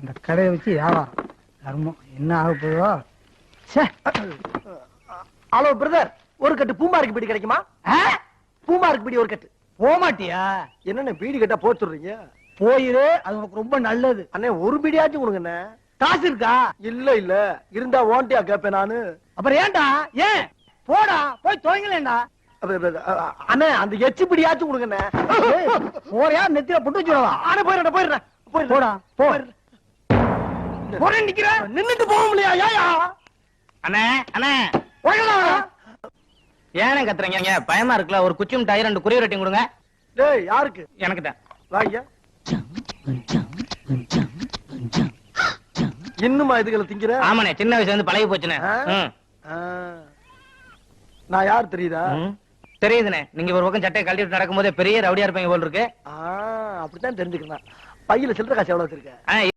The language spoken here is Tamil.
இந்த கடையை வச்சு வியாபாரம். தர்மம். என்ன ஆக போதோ. ஹலோ பிரதர் ஒரு கட்டு பூமாருக்கு பீடி கிடைக்குமா? பூமாருக்கு பீடி ஒரு கட்டு. போக மாட்டியா என்னண்ணே பீடி கட்டா போச்சுடுறீங்க போயிரு. அது உனக்கு ரொம்ப நல்லது. அண்ணே ஒரு பீடியாச்சும் கொடுங்கண்ணே காசு இருக்கா? இல்ல இல்ல. இருந்தா ஓண்டியா கேப்பேன் நானு. அப்புறம் ஏன்டா? ஏன்? போடா. போய் துவங்கலேண்டா அண்ணே அந்த எச்சு பிடியாச்சும் கொடுங்கண்ணே போறியா? நெத்தியில புட்டு வச்சுடவா அண்ணே. போயிடுறேன் போயிடுறேன். போடா போயிடுறேன். போறேன் நிக்கிற? நின்னுட்டு போக முடியா ஏயா அண்ணே அண்ணே. ஏனே கத்துறீங்க பயமா இருக்குல்ல? ஒரு குச்சி மிட்டாய் ரெண்டு குருவி ரொட்டி கொடுங்க. டேய் யாருக்கு? எனக்கு தான். வாங்க இன்னுமா இதுகளை திங்கிற? ஆமாண்ணே சின்ன வயசுல இருந்து பழகி. ஆ. நான் யார் தெரியுதா. தெரியுதுண்ணே. நீங்க ஒரு பக்கம் சட்டையை கழட்டிட்டு நடக்கும் போதே பெரிய ரவுடியா இருப்பீங்க போல் இருக்கு. அப்படித்தான் தெரிஞ்சுக்கிறேன். பையில சில்லற காசு எவ்வளவு வச்சிருக்க?